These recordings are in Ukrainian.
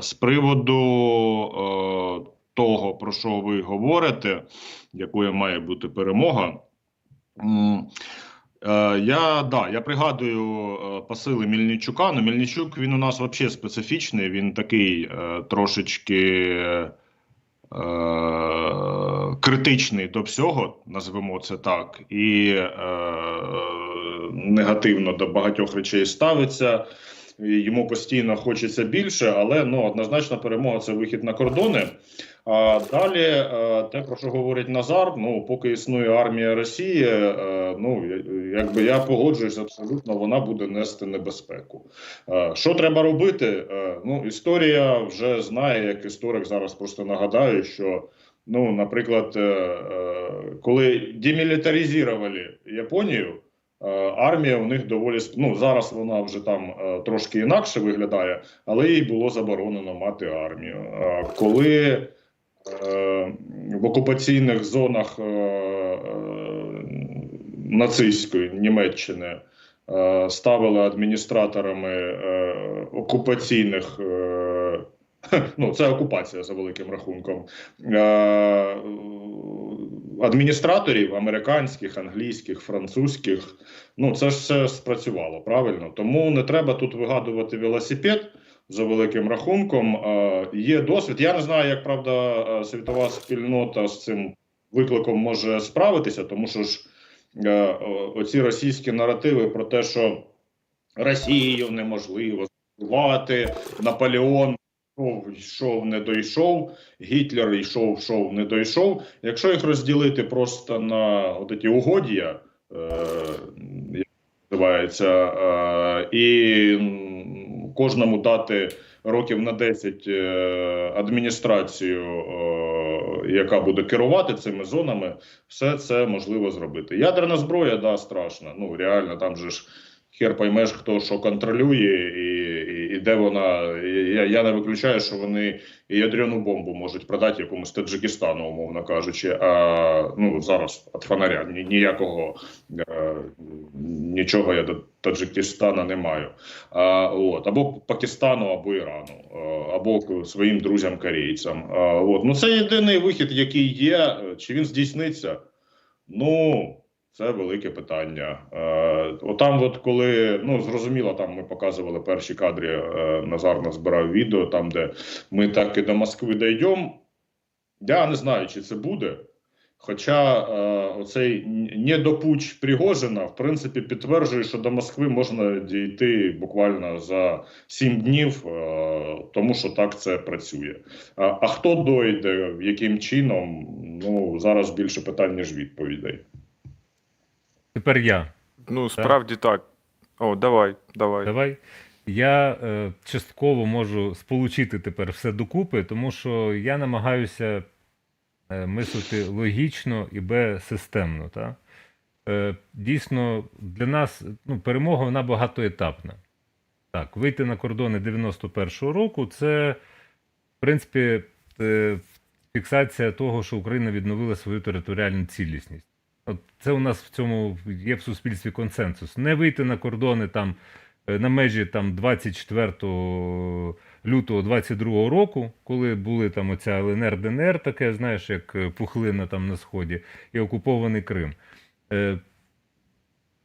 З приводу е, того, про що ви говорите, якою має бути перемога. е, Я, да, я пригадую е, посили Мельничука. Ну, Мельничук він у нас взагалі специфічний, він такий трошечки критичний до всього, назвемо це так, і е, негативно до багатьох речей ставиться. Йому постійно хочеться більше, але ну однозначно перемога це вихід на кордони. А далі, е, те, про що говорить Назар, ну поки існує армія Росії, е, ну якби я погоджуюсь абсолютно, вона буде нести небезпеку. Е, Що треба робити? Ну, історія вже знає, як історик зараз просто нагадаю, що ну, наприклад, коли демілітаризували Японію. Е, Армія у них доволі ну зараз вона вже там е, трошки інакше виглядає, але їй було заборонено мати армію. Коли е, в окупаційних зонах нацистської Німеччини ставили адміністраторами окупаційних. Ну, це окупація за великим рахунком. Адміністраторів американських, англійських, французьких. Ну, це ж все спрацювало правильно. Тому не треба тут вигадувати велосипед за великим рахунком. Е, є досвід. Я не знаю, як правда е, світова спільнота з цим викликом може справитися, тому що ж е, оці російські наративи про те, що Росію неможливо збивати, Наполеон йшов, йшов, не дійшов, Гітлер йшов, йшов, не дійшов. Якщо їх розділити просто на от ці угодія, е, як називається, е, і кожному дати років на 10 е, адміністрацію, е, яка буде керувати цими зонами, все це можливо зробити. Ядерна зброя, да, страшна. Ну реально, там же ж хер поймеш, хто що контролює, і, і, і де вона. Я, я не виключаю, що вони і ядерну бомбу можуть продати якомусь Таджикистану, умовно кажучи. А ну зараз від фонаря ні, ніякого е, нічого я до Таджикистана не маю. А, от, або Пакистану, або Ірану, або своїм друзям корейцям. А, от. Ну це єдиний вихід, який є. Чи він здійсниться? Ну. Це велике питання. Е, отам, от коли ну зрозуміло, там ми показували перші кадри. Е, Назар назбирав відео, там де ми так і до Москви дійдемо. Я не знаю, чи це буде. Хоча е, оцей недопуч Пригожина, в принципі, підтверджує, що до Москви можна дійти буквально за сім днів, е, тому що так це працює. А, а хто дойде, яким чином? Ну зараз більше питань, ніж відповідей. Тепер я. Ну, справді так. О, давай, давай. Давай. Я е, частково можу сполучити тепер все докупи, тому що я намагаюся е, мислити логічно і безсистемно. Та? Е, дійсно, для нас ну, перемога вона багатоетапна. Так, вийти на кордони 91-го року це, в принципі, е, фіксація того, що Україна відновила свою територіальну цілісність. От це у нас в цьому є в суспільстві консенсус. Не вийти на кордони там е, на межі там 24 лютого 22 року, коли були там оця ЛНР ДНР, таке, знаєш, як е, пухлина там на сході, і окупований Крим. Е,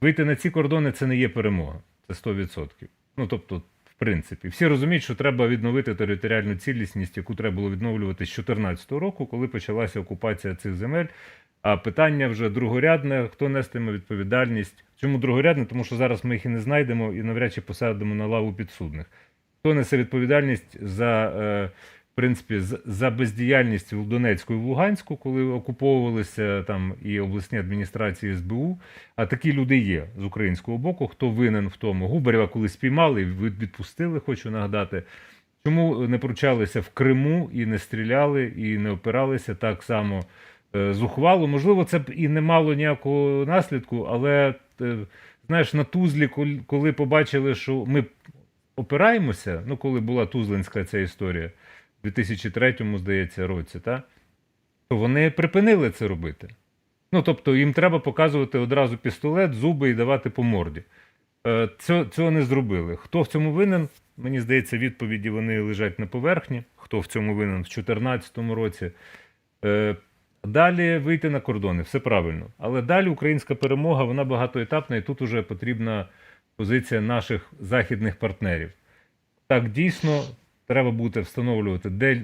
Вийти на ці кордони це не є перемога. Це 100%. Ну тобто, в принципі, всі розуміють, що треба відновити територіальну цілісність, яку треба було відновлювати з 2014 року, коли почалася окупація цих земель. А питання вже другорядне: хто нестиме відповідальність? Чому другорядне? Тому що зараз ми їх і не знайдемо і навряд чи посадимо на лаву підсудних. Хто несе відповідальність за, е, в принципі, за бездіяльність в Донецьку і в Луганську, коли окуповувалися там і обласні адміністрації СБУ? А такі люди є з українського боку. Хто винен в тому? Губарєва коли спіймали, від- відпустили, хочу нагадати. Чому не поручалися в Криму і не стріляли, і не опиралися так само зухвало? Можливо, це б і не мало ніякого наслідку, але е, знаєш, на Тузлі, коли побачили, що ми опираємося, ну коли була Тузлинська ця історія в 2003, здається, році, та? то вони припинили це робити. Ну, тобто, їм треба показувати одразу пістолет, зуби і давати по морді. Е, цього не зробили. Хто в цьому винен? Мені здається, відповіді вони лежать на поверхні. Хто в цьому винен в 2014 році. Далі вийти на кордони, все правильно. Але далі українська перемога вона багатоетапна, і тут уже потрібна позиція наших західних партнерів. Так, дійсно, треба буде встановлювати де-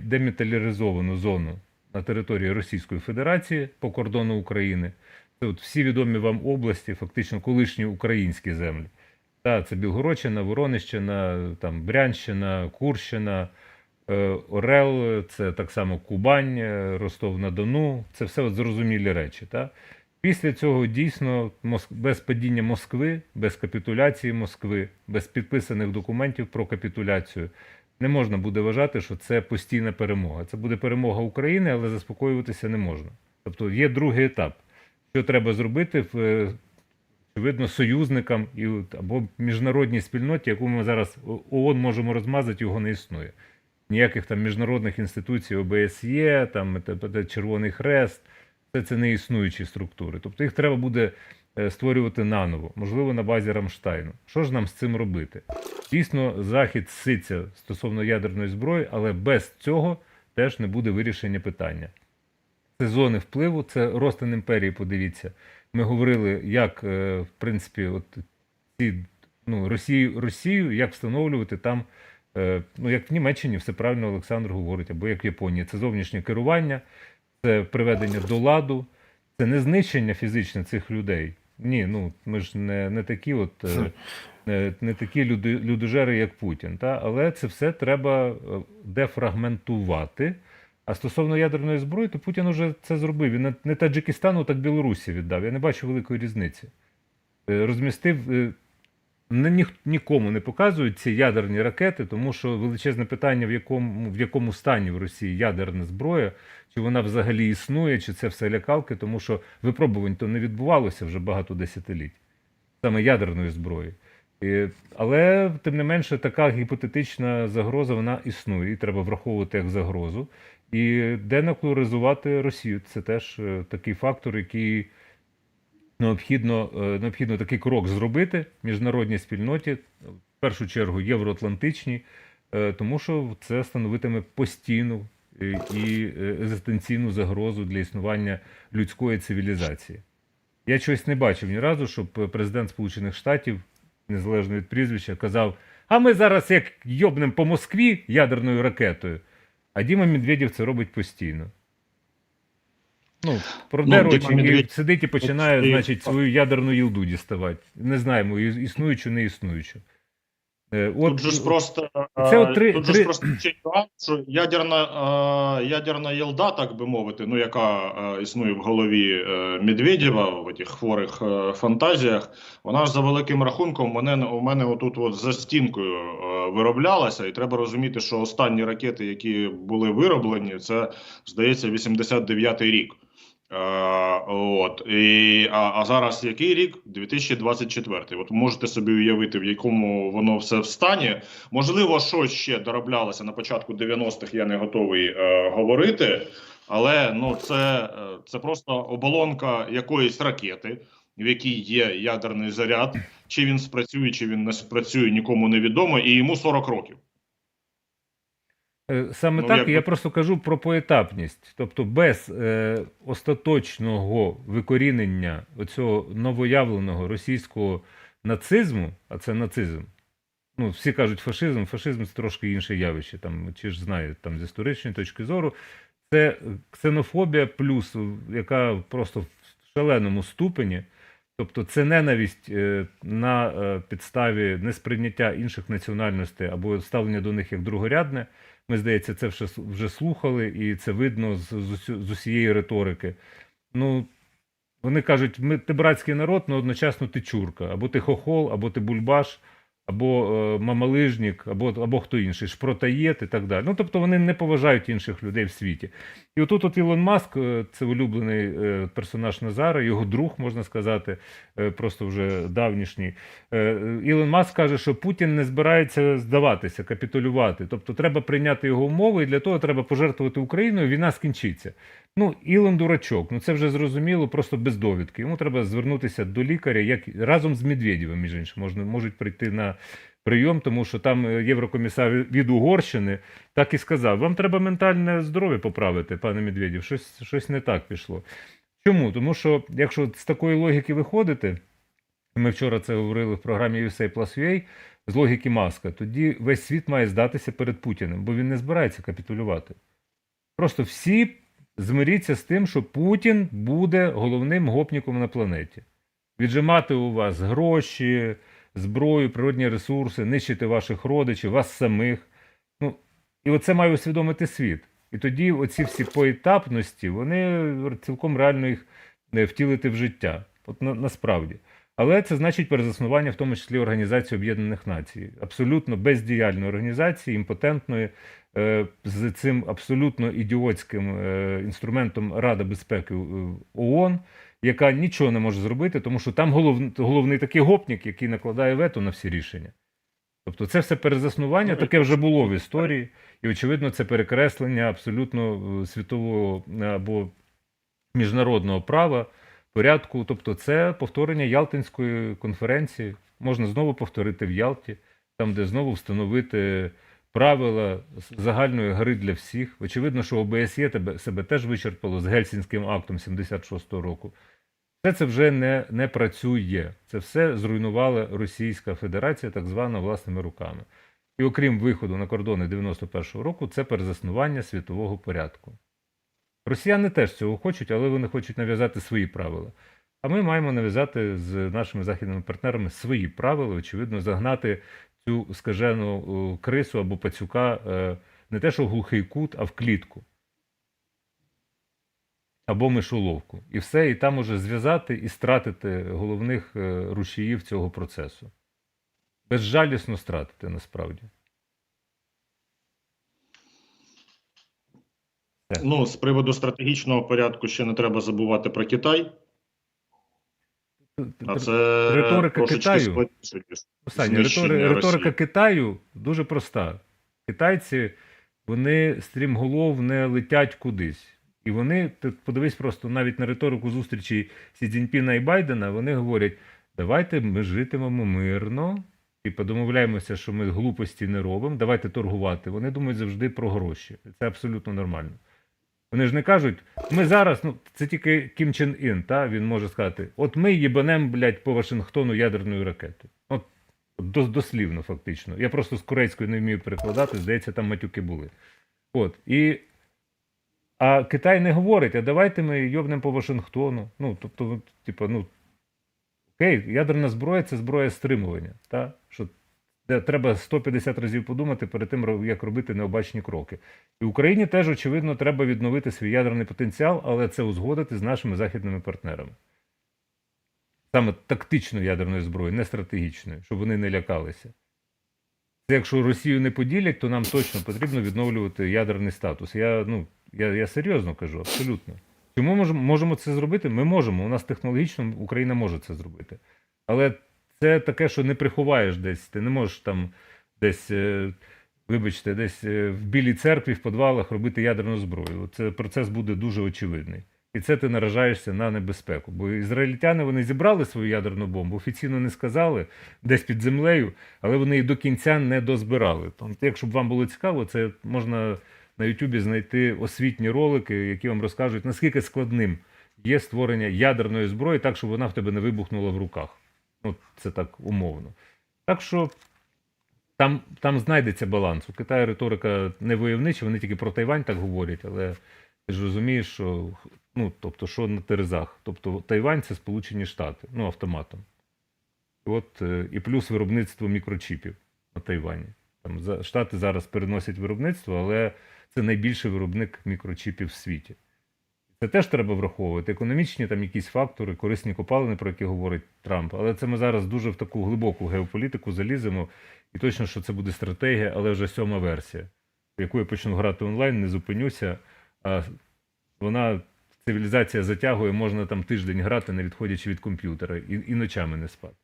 зону на території Російської Федерації по кордону України. Це от всі відомі вам області, фактично колишні українські землі. Та, це Білгородщина, Воронищина, там, Брянщина, Курщина, Орел, це так само Кубань, е, Ростов-на-Дону. Це все от зрозумілі речі. Та? Після цього дійсно без падіння Москви, без капітуляції Москви, без підписаних документів про капітуляцію не можна буде вважати, що це постійна перемога. Це буде перемога України, але заспокоюватися не можна. Тобто є другий етап. Що треба зробити е, очевидно союзникам і або міжнародній спільноті, яку ми зараз ООН можемо розмазати, його не існує. Ніяких там міжнародних інституцій ОБСЄ, там т- Червоний Хрест, це, це не існуючі структури. Тобто їх треба буде е, створювати наново, можливо, на базі Рамштайну. Що ж нам з цим робити? Дійсно, Захід ситься стосовно ядерної зброї, але без цього теж не буде вирішення питання. Це зони впливу, це розтин імперії, подивіться. Ми говорили, як, е, в принципі, от ці, ну, Росію, Росію, як встановлювати там, е, ну, як в Німеччині, все правильно Олександр говорить, або як в Японії. Це зовнішнє керування, це приведення до ладу, це не знищення фізичне цих людей. Ні, ну ми ж не, не такі от. е, е, Не такі люди, людожери, як Путін, та? але це все треба е, дефрагментувати. А стосовно ядерної зброї, то Путін уже це зробив. Він не- не Таджикистану, так Білорусі віддав. Я не бачу великої різниці. Е, Розмістив ніх- нікому не показують ці ядерні ракети, тому що величезне питання, в якому, в якому стані в Росії ядерна зброя, чи вона взагалі існує, чи це все лякалки, тому що випробувань то не відбувалося вже багато десятиліть, саме ядерної зброї. І, але, тим не менше, така гіпотетична загроза вона існує, і треба враховувати як загрозу. І денуклеаризувати Росію це теж е, такий фактор, який необхідно, е, необхідно такий крок зробити в міжнародній спільноті, в першу чергу євроатлантичній, е, тому що це становитиме постійну е, і екзистенційну загрозу для існування людської цивілізації. Я чогось не бачив ні разу, щоб президент Сполучених Штатів, незалежно від прізвища, казав: а ми зараз як йобнем по Москві ядерною ракетою. А Діма Медведєв це робить постійно. Ну, проде Ну, і сидить і починає, От, і- значить, свою ядерну їлду діставати. Не знаємо, існуючу, не існуючу. Е, От, Тут же ж просто Це е, от три- тут же три- ж просто ще нюанс, що ядерна е, ядерна єлда, так би мовити, ну яка е, існує в голові е, Медведєва в цих хворих е, фантазіях, вона ж за великим рахунком мене у мене отут от за стінкою е, вироблялася, і треба розуміти, що останні ракети, які були вироблені, це здається 89-й рік. Е, от і а, а зараз який рік? 2024. От можете собі уявити, в якому воно все в стані. Можливо, щось ще дороблялося на початку 90-х. Я не готовий е, говорити, але ну це, е, це просто оболонка якоїсь ракети, в якій є ядерний заряд. Чи він спрацює, чи він не спрацює, нікому не відомо, і йому 40 років. Е, Саме Ну, так, якби- я просто кажу про поетапність. Тобто без е, остаточного викорінення оцього новоявленого російського нацизму, а це нацизм. Ну, всі кажуть фашизм, фашизм це трошки інше явище, там, чи ж знають там, з історичної точки зору. Це ксенофобія плюс, яка просто в шаленому ступені. Тобто це ненависть е, на е, підставі несприйняття інших національностей або ставлення до них як другорядне. Ми, здається, це вже, вже слухали, і це видно з, з, усієї риторики. Ну, вони кажуть, ми, ти братський народ, але одночасно ти чурка, або ти хохол, або ти бульбаш, або е, мамалижник, або, або хто інший, шпротаєт і так далі. Ну, тобто вони не поважають інших людей в світі. І отут от Ілон Маск, е, це улюблений е, персонаж Назара, його друг, можна сказати, е, просто вже давнішній. Е, Ілон Маск каже, що Путін не збирається здаватися, капітулювати. Тобто треба прийняти його умови, і для того треба пожертвувати Україною, війна скінчиться. Ну, Ілон дурачок, ну це вже зрозуміло, просто без довідки. Йому треба звернутися до лікаря, як разом з Медведєвим, між іншим, можна, можуть прийти на прийом, тому що там е, єврокомісар від Угорщини так і сказав: вам треба ментальне здоров'я поправити, пане Медведєв, щось, щось не так пішло. Чому? Тому що, якщо з такої логіки виходити, ми вчора це говорили в програмі USA Plus UA, з логіки маска, тоді весь світ має здатися перед Путіним, бо він не збирається капітулювати. Просто всі змиріться з тим, що Путін буде головним гопніком на планеті. Віджимати у вас гроші, зброю, природні ресурси, нищити ваших родичів, вас самих. Ну, і оце має усвідомити світ. І тоді оці всі поетапності, вони цілком реально їх е, втілити в життя. От на, насправді. Але це значить перезаснування, в тому числі Організації Об'єднаних Націй. Абсолютно бездіяльної організації, імпотентної, е, з цим абсолютно ідіотським е, інструментом Рада безпеки е, ООН, яка нічого не може зробити, тому що там голов, головний такий гопнік, який накладає вето на всі рішення. Тобто це все перезаснування таке вже було в історії, і, очевидно, це перекреслення абсолютно світового або міжнародного права, порядку. Тобто, це повторення Ялтинської конференції. Можна знову повторити в Ялті, там, де знову встановити правила загальної гри для всіх. Очевидно, що ОБСЄ тебе себе теж вичерпало з Гельсінським актом 76-го року. Все це вже не, не працює. Це все зруйнувала Російська Федерація, так звана власними руками. І окрім виходу на кордони 91-го року, це перезаснування світового порядку. Росіяни теж цього хочуть, але вони хочуть нав'язати свої правила. А ми маємо нав'язати з нашими західними партнерами свої правила, очевидно, загнати цю скажену крису або пацюка е, не те, що глухий кут, а в клітку. Або мишоловку. І все, і там уже зв'язати і стратити головних е, рушіїв цього процесу. Безжалісно стратити насправді. Ну, з приводу стратегічного порядку ще не треба забувати про Китай. А це Риторика Китаю. знищення риторика, риторика Китаю дуже проста. Китайці, вони стрімголов не летять кудись. І вони, ти подивись просто навіть на риторику зустрічі Сі Цзіньпіна і Байдена, вони говорять: давайте ми житимемо мирно, і подомовляємося, що ми глупості не робимо, давайте торгувати. Вони думають завжди про гроші. Це абсолютно нормально. Вони ж не кажуть, ми зараз, ну це тільки Кім Чен Ін, та він може сказати: от ми їбанем, блядь, по Вашингтону ядерною ракетою. От дос- дослівно, фактично. Я просто з корейської не вмію перекладати, здається, там матюки були. От. І... А Китай не говорить, а давайте ми йобнемо по Вашингтону. Ну, тобто, типу, ну, окей, ядерна зброя це зброя стримування. Та? Що де треба 150 разів подумати перед тим, як робити необачні кроки. І Україні теж, очевидно, треба відновити свій ядерний потенціал, але це узгодити з нашими західними партнерами. Саме тактичною ядерною зброєю, не стратегічною, щоб вони не лякалися. Це якщо Росію не поділять, то нам точно потрібно відновлювати ядерний статус. Я, ну, я, я серйозно кажу, абсолютно. Чому можемо, можемо це зробити? Ми можемо. У нас технологічно Україна може це зробити. Але це таке, що не приховаєш десь. Ти не можеш там десь, е, вибачте, десь е, в білій церкві, в підвалах робити ядерну зброю. Це процес буде дуже очевидний. І це ти наражаєшся на небезпеку. Бо ізраїльтяни вони зібрали свою ядерну бомбу, офіційно не сказали, десь під землею, але вони її до кінця не дозбирали. Тобто, якщо б вам було цікаво, це можна на Ютубі знайти освітні ролики, які вам розкажуть, наскільки складним є створення ядерної зброї, так, щоб вона в тебе не вибухнула в руках. Ну, це так умовно. Так що там, там знайдеться баланс. У Китаю риторика не войовнича, вони тільки про Тайвань так говорять, але ти ж розумієш, що ну, тобто, що на терезах. Тобто Тайвань це Сполучені Штати, ну, автоматом. От, е, і плюс виробництво мікрочіпів на Тайвані. Там Штати зараз переносять виробництво, але це найбільший виробник мікрочіпів в світі. Це теж треба враховувати. Економічні там якісь фактори, корисні копалини, про які говорить Трамп. Але це ми зараз дуже в таку глибоку геополітику заліземо. І точно, що це буде стратегія, але вже сьома версія, в яку я почну грати онлайн, не зупинюся. А вона цивілізація затягує, можна там тиждень грати, не відходячи від комп'ютера, і, і ночами не спати.